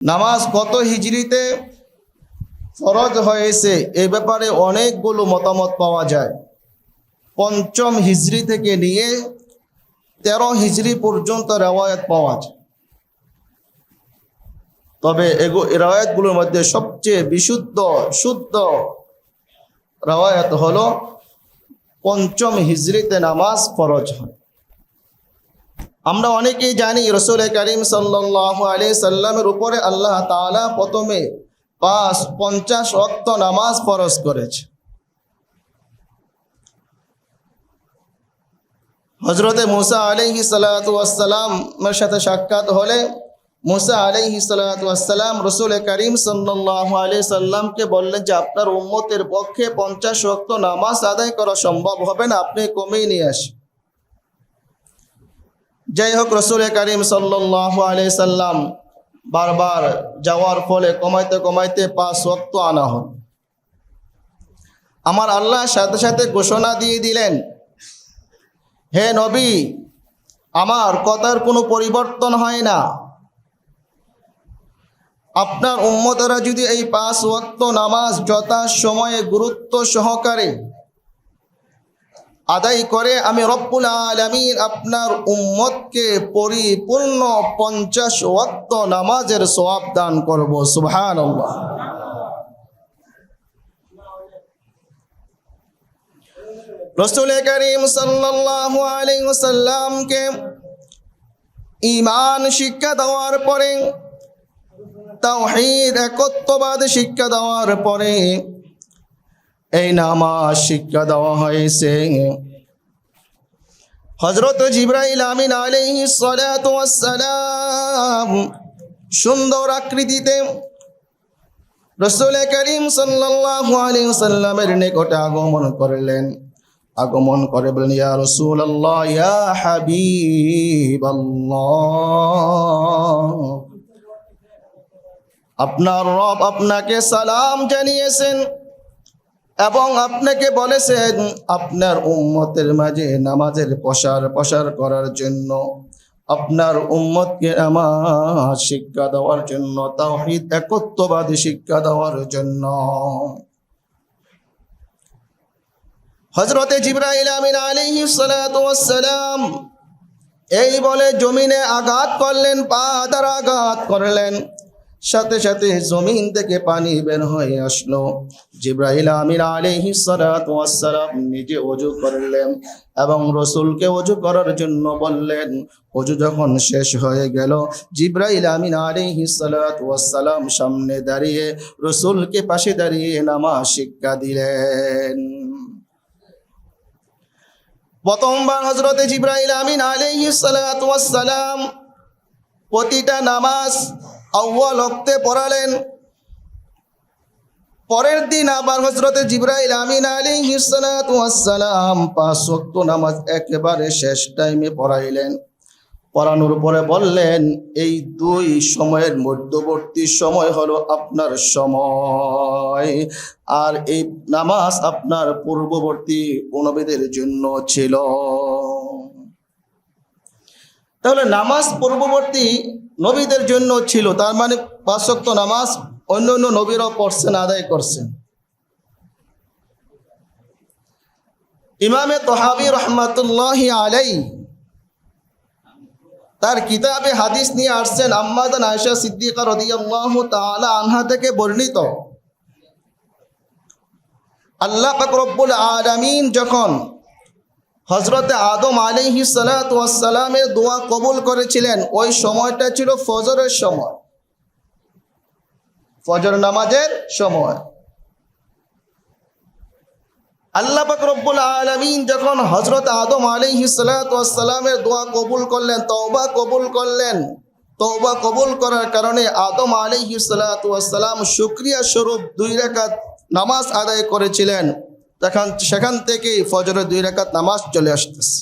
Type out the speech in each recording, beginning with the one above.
নামাজ কত হিজড়িতে ফরজ হয়েছে, এ ব্যাপারে অনেকগুলো মতামত পাওয়া যায়। পঞ্চম হিজড়ি থেকে নিয়ে তেরো হিজড়ি পর্যন্ত রেওয়ায়ত পাওয়া যায়। তবে এগো রেওয়ায়তগুলোর মধ্যে সবচেয়ে বিশুদ্ধ, শুদ্ধ রেওয়ায়ত হলো পঞ্চম হিজড়িতে নামাজ ফরজ হয়। আমরা অনেকেই জানি রসুল করিম সাল্লাহ আলি সাল্লামের উপরে আল্লাহ তাআলা প্রথমে পাঁচ, পঞ্চাশ অক্ত নামাজ ফরজ করেছে। হজরতে মুসা আলিহি সালাতামের সাথে সাক্ষাৎ হলে মুসা আলিহি সালাতাম রসুল করিম সাল্লাহ আলি সাল্লামকে বললেন যে, আপনার উম্মতের পক্ষে পঞ্চাশ অক্ত নামাজ আদায় করা সম্ভব হবে না, আপনি কমিয়ে নিয়ে আসেন। যাই হোক রসুল করিম সাল্লাহ সাল্লাম বারবার যাওয়ার ফলে কমাইতে কমাইতে পাঁচ ওয়াক্ত আনা হল। আমার আল্লাহ সাথে সাথে ঘোষণা দিয়ে দিলেন, হে নবী, আমার কথার কোনো পরিবর্তন হয় না। আপনার উম্মতরা যদি এই পাঁচ ওয়াক্ত নামাজ যথা সময়ে গুরুত্ব সহকারে আদায় করে, আমি রব্বুল আলমিন আপনার উম্মতকে পরিপূর্ণ পঞ্চাশ ওয়াক্ত নামাজের সোয়াব দান করব। সুবহান রসুল করিম আলাইহি ওয়াসাল্লামকে শিক্ষা দেওয়ার পরে, তাওহীদ, একত্ববাদ শিক্ষা দেওয়ার পরে এই নামাজ শিক্ষা দেওয়া হয়েছে। হজরত জিব্রাইল আমিন আলাইহি সালাম সুন্দর আকৃতিতে রসুল করিম সাল্লাল্লাহু আলাইহি সাল্লামের নিকটে আগমন করলেন। আগমন করে বলেন ইয়া রসুল আল্লাহ ইয়া হাবিব আপনার রব আপনাকে সালাম জানিয়েছেন। এবং আপনাকে বলেছেন, আপনার উম্মতের মাঝে নামাজের প্রসার প্রসার করার জন্য, আপনার উম্মতকে নামাজ শিক্ষা দেওয়ার জন্য, তাওহীদ একত্ববাদী শিক্ষা দেওয়ার জন্য। হজরতে জিব্রাইল আমিন আলাইহি সালাম এই বলে জমিনে আঘাত করলেন, পা দ্বারা আঘাত করলেন। সাথে সাথে জমিন থেকে পানি বের হয়ে আসলো। জিব্রাহিল আমির আলাইহি সালাম নিজে অজু করলেন এবং রসুলকে অজু করার জন্য বললেন, অজু যখন শেষ হয়ে গেল জিব্রাহিল আমিন আলাইহি সালাম সামনে দাঁড়িয়ে রসুলকে পাশে দাঁড়িয়ে নামাজ শিক্ষা দিলেন। প্রথমবার হজরতে জিব্রাহিল আমিন সালাম প্রতিটা নামাজ আউ্বাল অক্তে পড়ালেন। পরের দিন আবার হজরতে জিব্রাইল আমিন আলী হিসালাম পাঁচ ওয়াক্ত নামাজ একেবারে শেষ টাইমে পড়াইলেন। পড়ানোর পরে বললেন, এই দুই সময়ের মধ্যবর্তী সময় হলো আপনার সময়। আর এই নামাজ আপনার পূর্ববর্তী নবীদের জন্য ছিল। তাহলে নামাজ পূর্ববর্তী নবীদের জন্য ছিল, তার মানে পাঁচক্ত নামাজ অন্য অন্য নবীরাও পড়ছেন, আদায় করছেন। ইমামে তোহাবি রহমাতুল্লাহ আলাই তার কিতাবে হাদিস নিয়ে আসছেন আম্মাদান আয়সা সিদ্দিকা রদিয়াল্লাহ তাআলা আনহা থেকে বর্ণিত। আল্লাহ পাক রব্বুল আলামিন যখন হজরতে আদম আলিহি সালাতামের দোয়া কবুল করেছিলেন। ওই সময়টা ছিল ফজরের সময়। ফজর নামাজের সময়। আল্লাহ রব্বুল আলমিন যখন হজরত আদম আলিহি সালাতামের দোয়া কবুল করলেন, তওবা কবুল করলেন, তওবা কবুল করার কারণে আদম আলিহি সালাতাম শুক্রিয়া স্বরূপ দুই রেখাত নামাজ আদায় করেছিলেন। তখন সেখান থেকেই ফজরের দুই রেখাত নামাজ চলে আসতেছে।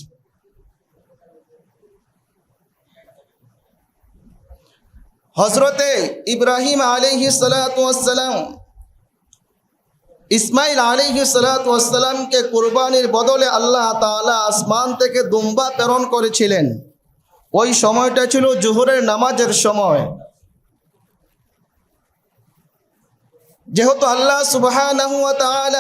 হজরতে ইব্রাহিম আলিহি সালাম ইসমাইল আলিহি সালাতামকে কোরবানির বদলে আল্লাহ তাআলা আসমান থেকে দুম্বা প্রেরণ করেছিলেন। ওই সময়টা ছিল জোহরের নামাজের সময়। যেহেতু আল্লাহ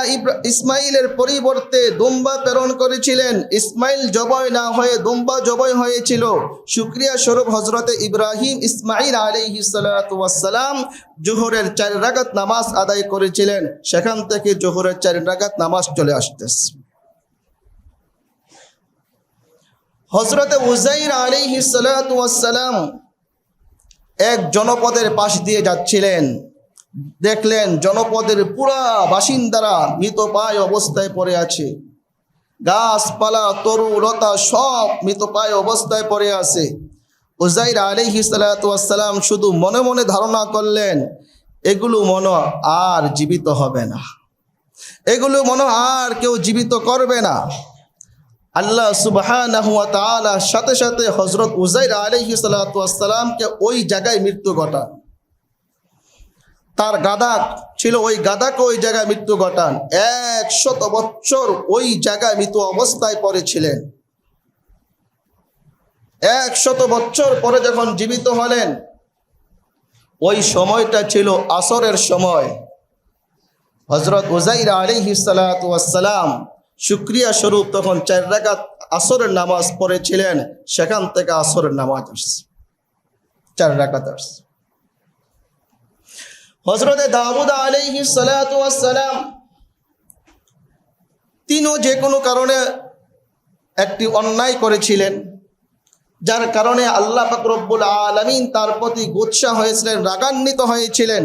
ইব্রা- ইসমাইলের পরিবর্তে দুম্বা প্রেরণ করেছিলেন ইসমাইল জবয় না হয়ে দুম্বা জবয় হয়েছিল। শুক্রিয়া স্বরূপ হজরতে ইব্রাহিম ইসমাইল আলাইহিস সালাতু ওয়াস সালাম জোহরের চার রাকাত নামাজ আদায় করেছিলেন। সেখান থেকে জোহরের চার রাকাত নামাজ চলে আসতেছে। হজরতে উজাইর ওয়াস এক জনপদের পাশ দিয়ে যাচ্ছিলেন। দেখলেন জনপদের পুরা বাসিন্দারা মৃতপায় অবস্থায় পড়ে আছে। গাছপালা, তরু, লতা সব মৃতপায় অবস্থায় পড়ে আছে। উজাইর আলিহি সালাম শুধু মনে মনে ধারণা করলেন, এগুলো মনে আর জীবিত হবে না। এগুলো মনে আর কেউ জীবিত করবে না। আল্লাহ তাআলা সাথে সাথে হযরত উজাইর আলাইহিস সালাতু ওয়াস সালামকে ওই জায়গায় মৃত্যু ঘটান। তার গাদা ছিল ওই গাদাকে ওই জায়গায় মৃত্যু ঘটান। একশত বছর ওই জায়গায় মৃত অবস্থায় পড়েছিলেন। একশত বছর পরে যখন জীবিত হলেন, ওই সময়টা ছিল আসরের সময়। হজরত উজাইর আলিহি সালাম শুক্রিয়া স্বরূপ তখন চার রাকাত আসরের নামাজ পড়েছিলেন, সেখান থেকে আসরের নামাজ আসছে। চার রাকাত আসছে। হজরতে দাউদ আলাইহি সালাম তিনিও যে কোনো কারণে একটি অন্যায় করেছিলেন, যার কারণে আল্লাহ পাক রব্বুল আলামিন তার প্রতি গুৎসা হয়েছিলেন, রাগান্বিত হয়েছিলেন।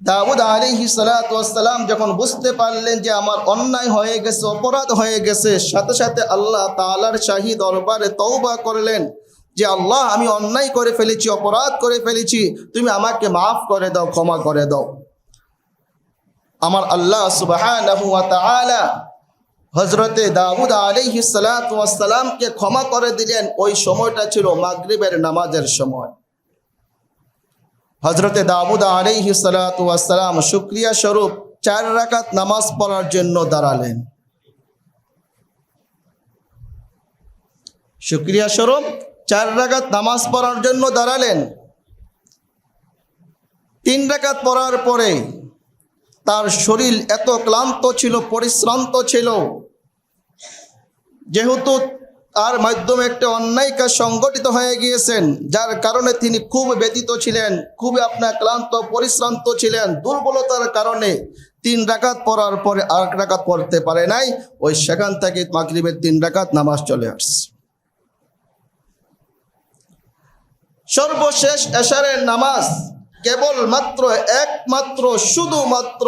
দাউদ আলাইহি সালাম যখন বুঝতে পারলেন যে আমার অন্যায় হয়ে গেছে, অপরাধ হয়ে গেছে, সাথে সাথে আল্লাহ তাআলার শাহী দরবারে তওবা করলেন। যে আল্লাহ, আমি অন্যায় করে ফেলেছি, অপরাধ করে ফেলেছি, তুমি আমাকে মাফ করে দাও, ক্ষমা করে দাও। আমার আল্লাহ তাআলা হজরতে দাউদ আলাইহি সালামকে ক্ষমা করে দিলেন। ওই সময়টা ছিল মাগরিবের নামাজের সময়। হজরতে দাউদ আলাইহি সালাম শুক্রিয়া স্বরূপ চার রাকাত নামাজ পড়ার জন্য দাঁড়ালেন। শুক্রিয়া স্বরূপ চার রাকাত নামাজ পড়ার জন্য দাঁড়ালেন। তিন রাকাত পড়ার পরে তার শরীর এত ক্লান্ত ছিল, পরিশ্রান্ত ছিল। যেহেতু তার মাধ্যমে একটা অন্যায় কাজ সংগঠিত হয়ে গিয়েছেন, যার কারণে তিনি খুব ব্যতীত ছিলেন খুবই আপনার ক্লান্ত, পরিশ্রান্ত ছিলেন। দুর্বলতার কারণে তিন রাকাত পড়ার পরে আর রাকাত পড়তে পারে নাই। ওই সেখান থেকে মাগরিবের তিন রাকাত নামাজ চলে আসছে। সর্বশেষ এশারের নামাজ কেবল মাত্র একমাত্র, শুধুমাত্র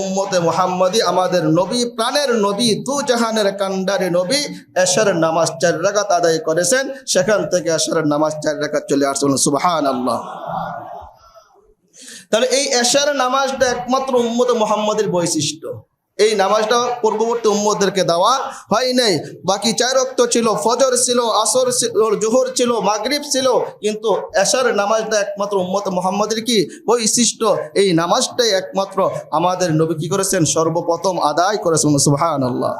উম্মতে মোহাম্মদী, আমাদের নবী, প্রাণের নবী দু জাহানের কান্ডারি নবী এশারের নামাজ চার রাকাত আদায় করেছেন। সেখান থেকে এশারের নামাজ চার রাকাত চলে আসছেন সুবাহান আল্লাহ তাহলে এই এশার নামাজটা একমাত্র উম্মতে মোহাম্মদের বৈশিষ্ট্য। এই নামাজটা পূর্ববর্তী উম্মদেরকে দেওয়া হয় নাই। বাকি চার রক্ত ছিল, ফজর ছিল, আসর ছিল, জোহর ছিল, মাগরিব ছিল, কিন্তু এশার নামাজটা একমাত্র উম্মত মোহাম্মদের কি? বৈশিষ্ট্য। এই নামাজটাই একমাত্র আমাদের নবী কি করেছেন? সর্বপ্রথম আদায় করেছেন সুহান আল্লাহ